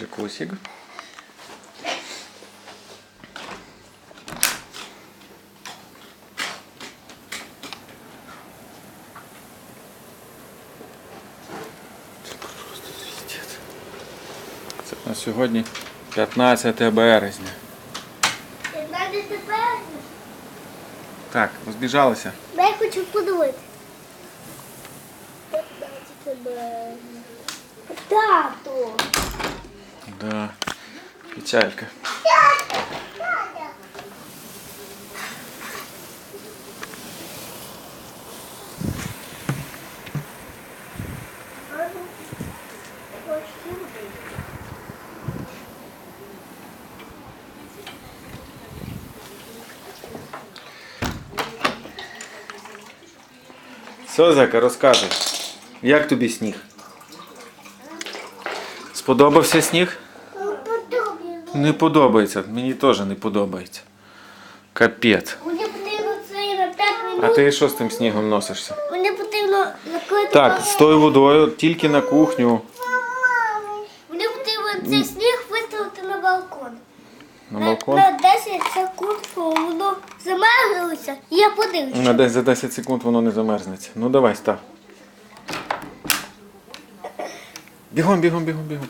перекусик. Це на сьогодні 15 березня. 15 березня. Так, розбіжалися. Дай хочу подивитися. 15 березня. Тато. Да. Печалька. Що, Зека, розказуй. Як тобі сніг? Сподобався сніг? Не подобається. Мені теж не подобається. Капець. Мені потрібно це на 5 минут. А ти що з тим снігом носишся? Мені потрібно накрити. Так, з тою водою тільки на кухню. Мені потрібно цей сніг виставити на балкон. На балкон. На 10 секунд, воно замерзлося, і я подивлюся. На десь за 10 секунд воно не замерзнеться. Ну давай, став. Бігом, бігом, бігом, бігом.